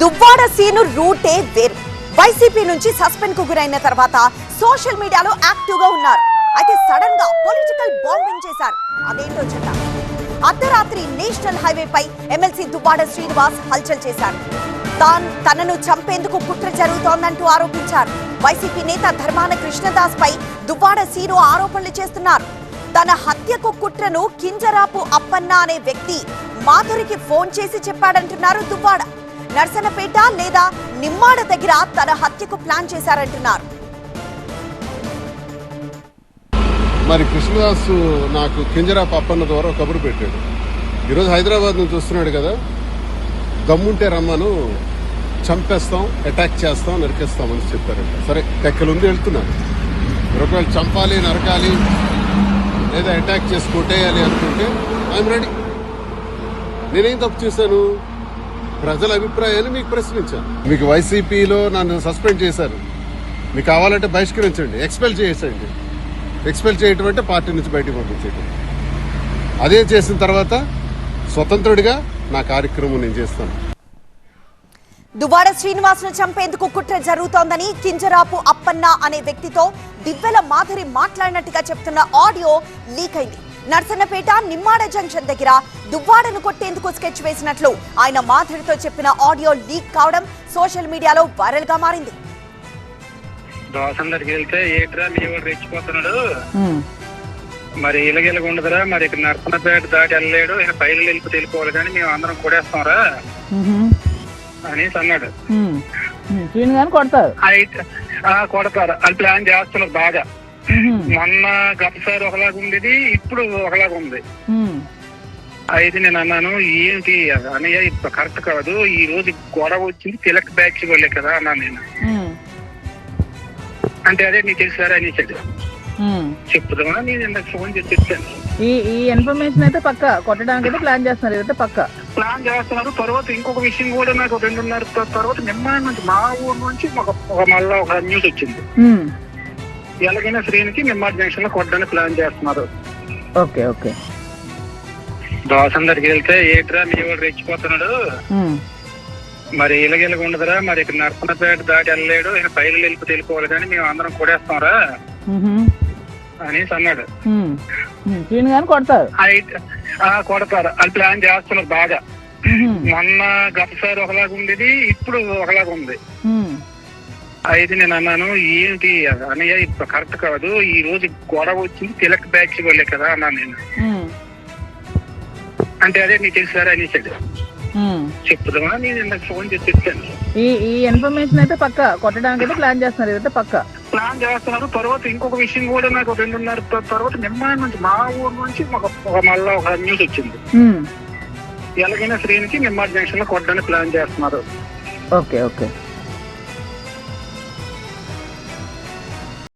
Duvvada scene రూటే వేరు. YCP నుంచి సస్పెండ్కు గురైన తర్వాత సోషల్ మీడియాలో యాక్టివ్గా ఉన్నారు. అయితే సడన్గా పొలిటికల్ బాంబింగ్ చేశారు. అదేంటో చెప్తా అర్ధరాత్రి నేషనల్ హైవే పై ఎమ్మెల్సీ దువ్వాడ శ్రీనివాస్ హల్చల్ చేశారు. తాన్ తనను చంపేందుకు కుట్ర జరుగుతోందంటూ ఆరోపించారు. వైసీపీ నేత ధర్మాన కృష్ణదాస్ పై దువ్వాడ సీను ఆరోపణలు చేస్తున్నారు. తన హత్యకు కుట్రను కింజరాపు అప్పన్న అనే వ్యక్తి మాధురికి ఫోన్ చేసి చెప్పాడంటున్నారు దువ్వాడ. నర్సనపేట లేదా నిమ్మాడ దగ్గర తన హత్యకు ప్లాన్ చేశారంటున్నారు. మరి కృష్ణదాస్ నాకు కింజరా పప్పన్న ద్వారా కబురు పెట్టాడు. ఈరోజు హైదరాబాద్ నుంచి వస్తున్నాడు కదా. దమ్ముంటే రమ్మను చంపేస్తాం అటాక్ చేస్తాం నరికేస్తామని చెప్పారు చెప్పారంట. సరే టెక్కలుంది వెళ్తున్నాను. ఒకవేళ చంపాలి నరకాలి లేదా అటాక్ చేసి కొట్టేయాలి అనుకుంటే ఐఎమ్ రెడీ నేనేం తప్పు చేశాను? ప్రజల అభిప్రాయాన్ని మీకు ప్రశ్నించాను. మీకు వైసీపీలో నన్ను సస్పెండ్ చేశారు. మీకు కావాలంటే బహిష్కరించండి ఎక్స్పెల్ చేసేయండి. ఎక్స్పెల్ చేయటం అంటే పార్టీ నుంచి బయటకు పంపించేయటం. అదే చేసిన తర్వాత స్వతంత్రుడిగా నా కార్యక్రమం నేను చేస్తాను. దుబారా శ్రీనివాస్ను చంపేందుకు కుట్ర జరుగుతోందని కింజరాపు అప్పన్న అనే వ్యక్తితో దివ్వెల మాధురి మాట్లాడినట్టుగా చెప్తున్న ఆడియో లీక్ అయింది. నర్సన్నపేట నిమ్మాడ జంక్షన్ దగ్గర దువ్వాడను కొట్టేందుకు స్కెచ్ వేసినట్లు ఆయన మాధురితో చెప్పిన ఆడియో లీక్ కావడం సోషల్ మీడియాలో వైరల్గా మారింది. దోసం దగ్గరికి వెళ్తే ఏట్రా మీ వాడు రెచ్చిపోతున్నాడు? మరి ఇలగిలగ ఉండదురా మరి ఇక్కడ నర్సనపేట దాటి వెళ్ళలేడు ఈయన పైలు వెళ్ళి తెలిపోవాలి కానీ మేము అందరం కొడేస్తాంరా అనేసి అన్నాడు. కొడతారు. కొడతారు. అది ప్లాన్ చేస్తున్నారు బాగా. మొన్న గతసారి ఒకలాగా ఉండేది ఇప్పుడు ఒకలాగా ఉంది. అయితే నేను అన్నాను ఏంటి అన్నయ్య ఇప్పుడు కరెక్ట్ కాదు. ఈ రోజు గొడవ వచ్చింది తిలక్ బ్యాచ్ వాళ్ళే కదా అన్నాను నేను. అంటే అదే నీకు తెలుసారా అనేసాడు. చెప్పుదామా నేను ఇందాక ఫోన్ చేసి చెప్పాను. ఈ ఈ ఇన్ఫర్మేషన్ అయితే పక్క. కొట్టడానికి అయితే ప్లాన్ చేస్తున్నారు. ఇదైతే పక్క. ప్లాన్ చేస్తున్నారు. తర్వాత ఇంకొక విషయం కూడా నాకు రెండున్నర తర్వాత నిమ్మ నుంచి మా ఊరు నుంచి ఒక ఒక మళ్ళా ఒక న్యూస్ వచ్చింది. ఎలాగైనా శ్రీనికి నిమ్మాడ్ జంక్షన్లో కొట్టడానికి ప్లాన్ చేస్తున్నారు. Okay okay. దోసం దగ్గరికి వెళ్తే ఏట్రా మీ వాడు రెచ్చిపోతున్నాడు. మరి ఇలగిలగ ఉండదురా మరి ఇక్కడ నర్సనపేట దాటి వెళ్ళలేడు ఈయన పైలు వెళ్ళి తెలిపోవాలి కానీ మేము అందరం కొడేస్తాంరా అనేసి అన్నాడు. కొడతారు. కొడతారు. అది ప్లాన్ చేస్తున్నారు బాగా. మొన్న గతసారి ఒకలాగా ఉండేది ఇప్పుడు ఒకలాగా ఉంది. అయితే నేను అన్నాను ఏంటి అన్నయ్య ఇప్పుడు కరెక్ట్ కాదు. ఈ రోజు గొడవ వచ్చింది తిలక్ బ్యాచ్ వాళ్ళే కదా అన్నాను నేను. అంటే అదే నీకు తెలుసారా అనేసాడు. చెప్పుదామా? నేను ఇందాక ఫోన్ చేసి చెప్పాను. ఈ ఈ ఇన్ఫర్మేషన్ అయితే పక్క. కొట్టడానికి అయితే ప్లాన్ చేస్తున్నారు. ఇదైతే పక్క. ప్లాన్ చేస్తున్నారు. తర్వాత ఇంకొక విషయం కూడా నాకు రెండున్నర తర్వాత నిమ్మ నుంచి మా ఊరు నుంచి ఒక ఒక మళ్ళా ఒక న్యూస్ వచ్చింది. ఎలాగైనా శ్రీనికి నిమ్మాడ్ జంక్షన్లో కొట్టడానికి ప్లాన్ చేస్తున్నారు. Okay okay.